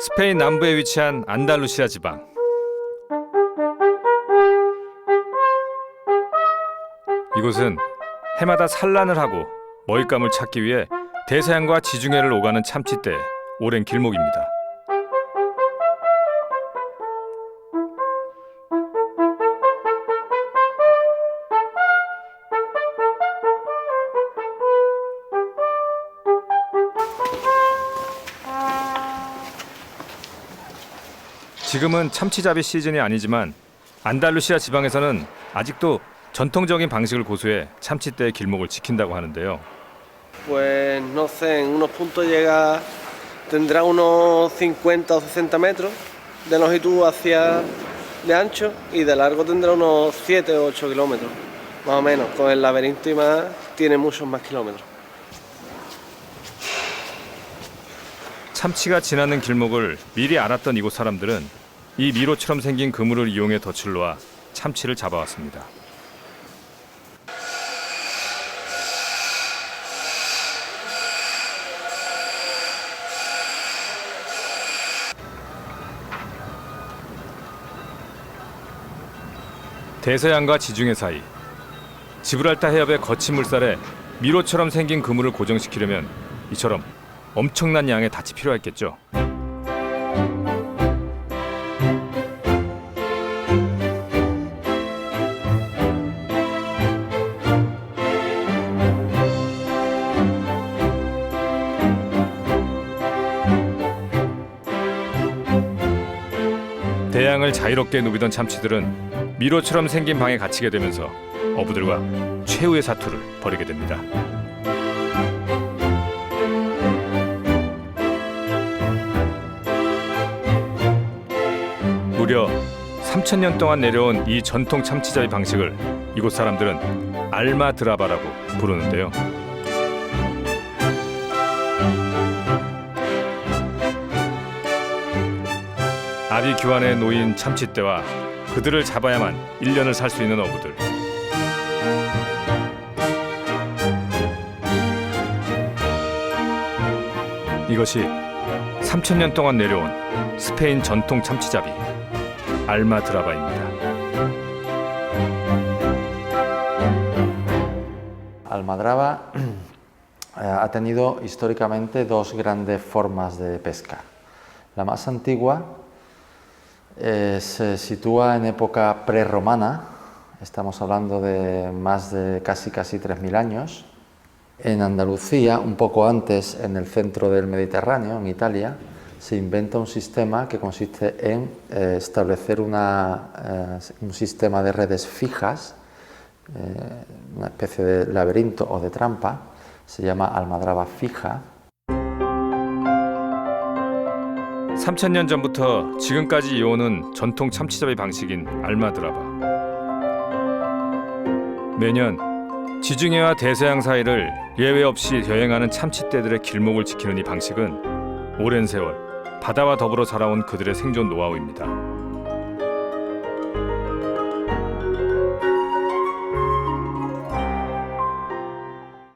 스페인 남부에 위치한 안달루시아 지방. 이곳은 해마다 산란을 하고 먹잇감을 찾기 위해 대서양과 지중해를 오가는 참치대의 오랜 길목입니다. 지금은 참치잡이 시즌이 아니지만 안달루시아 지방에서는 아직도 전통적인 방식을 고수해 참치대의 길목을 지킨다고 하는데요. Pues no sé, en unos puntos llega, tendrá unos 50 o 60 metros de longitud hacia de ancho y de largo tendrá unos 7 o 8 kilómetros, más o menos. Con el laberinto y más tiene muchos más kilómetros. 참치가 지나는 길목을 미리 알았던 이곳 사람들은 이 미로처럼 생긴 그물을 이용해 덫을 놓아 참치를 잡아왔습니다. 대서양과 지중해 사이 지브랄타 해협의 거친 물살에 미로처럼 생긴 그물을 고정시키려면 이처럼 엄청난 양의 닻이 필요했겠죠. 대양을 자유롭게 누비던 참치들은 미로처럼 생긴 방에 갇히게 되면서 어부들과 최후의 사투를 벌이게 됩니다. 무려 3천 년 동안 내려온 이 전통 참치잡이 방식을 이곳 사람들은 알마드라바라고 부르는데요. 아비 규환에 놓인 참치떼와 그들을 잡아야만 1년을 살 수 있는 어부들. 이것이 3천 년 동안 내려온 스페인 전통 참치잡이 알마드라바입니다. Eh, ha tenido históricamente dos grandes formas de pesca. La más antigua eh, se sitúa en época prerromana, estamos hablando de más de casi casi 3.000 años. En Andalucía, un poco antes, en el centro del Mediterráneo, en Italia, se inventa un sistema que consiste en eh, establecer eh, un sistema de redes fijas una especie de laberinto o de trampa, se llama almadraba fija. 3천 년 전부터 지금까지 이어오는 전통 참치잡이 방식인 알마드라바. 매년 지중해와 대서양 사이를 예외 없이 여행하는 참치떼들의 길목을 지키는 이 방식은 오랜 세월 바다와 더불어 살아온 그들의 생존 노하우입니다.